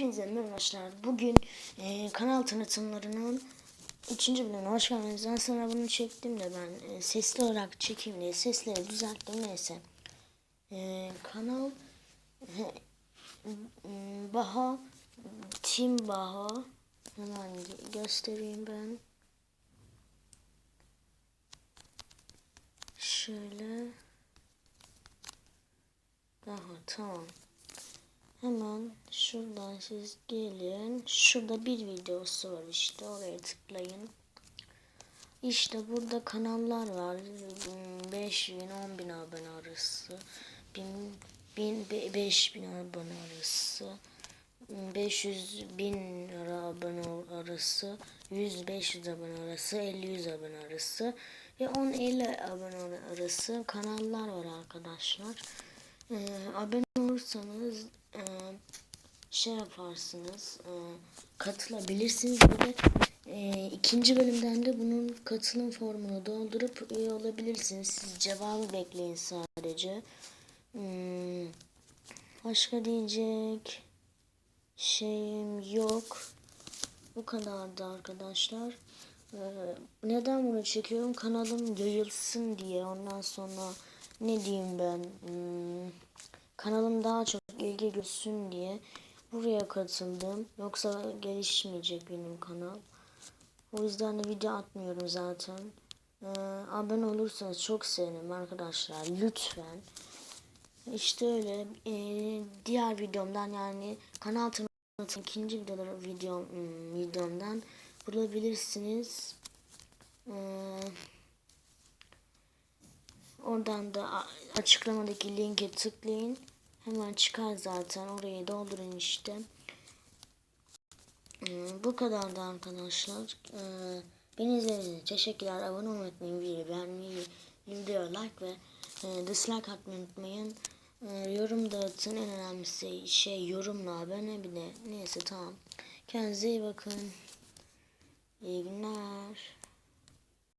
Hepinize merhaba arkadaşlar. Bugün e, kanal tanıtımlarının 3. bölümüne hoş geldiniz. Ben sonra bunu çektim de ben e, sesli olarak çekeyim diye sesleri düzelttim neyse. E, kanal Baha Tim Baha hemen gö- göstereyim ben. Şöyle Aha tamam. Hemen şuradan siz gelin. Şurada bir videosu var işte. Oraya tıklayın. İşte burada kanallar var. 5000 bin abone arası. 1000 bin, 5000 abone arası. 500 bin lira abone arası. 100 500 abone arası. 50 100 abone arası. Ve 10 50 abone arası kanallar var arkadaşlar. Ee, abone olursanız e, şey yaparsınız e, katılabilirsiniz ve e, ikinci bölümden de bunun katılım formunu doldurup üye olabilirsiniz. Siz cevabı bekleyin sadece. Hmm, başka diyecek şeyim yok. Bu kadardı arkadaşlar. Ee, neden bunu çekiyorum? Kanalım yayılsın diye. Ondan sonra ne diyeyim ben? Hmm, kanalım daha çok ilgi görsün diye buraya katıldım. Yoksa gelişmeyecek benim kanal. O yüzden de video atmıyorum zaten. Ee, abone olursanız çok sevinirim arkadaşlar. Lütfen. İşte öyle. Ee, diğer videomdan yani kanal tanıtım ikinci videoları videom, hmm, videomdan bulabilirsiniz. Ee, oradan da açıklamadaki linke tıklayın. Hemen çıkar zaten. Orayı doldurun işte. Hmm, Bu kadardı arkadaşlar. Ee, beni izlediğiniz için teşekkürler. Abone olmayı unutmayın. Beğenmeyi, videoya like ve e, dislike atmayı unutmayın. Ee, yorum da atın. En önemlisi şey yorumla abone bir de. Neyse tamam. Kendinize iyi bakın. İyi günler.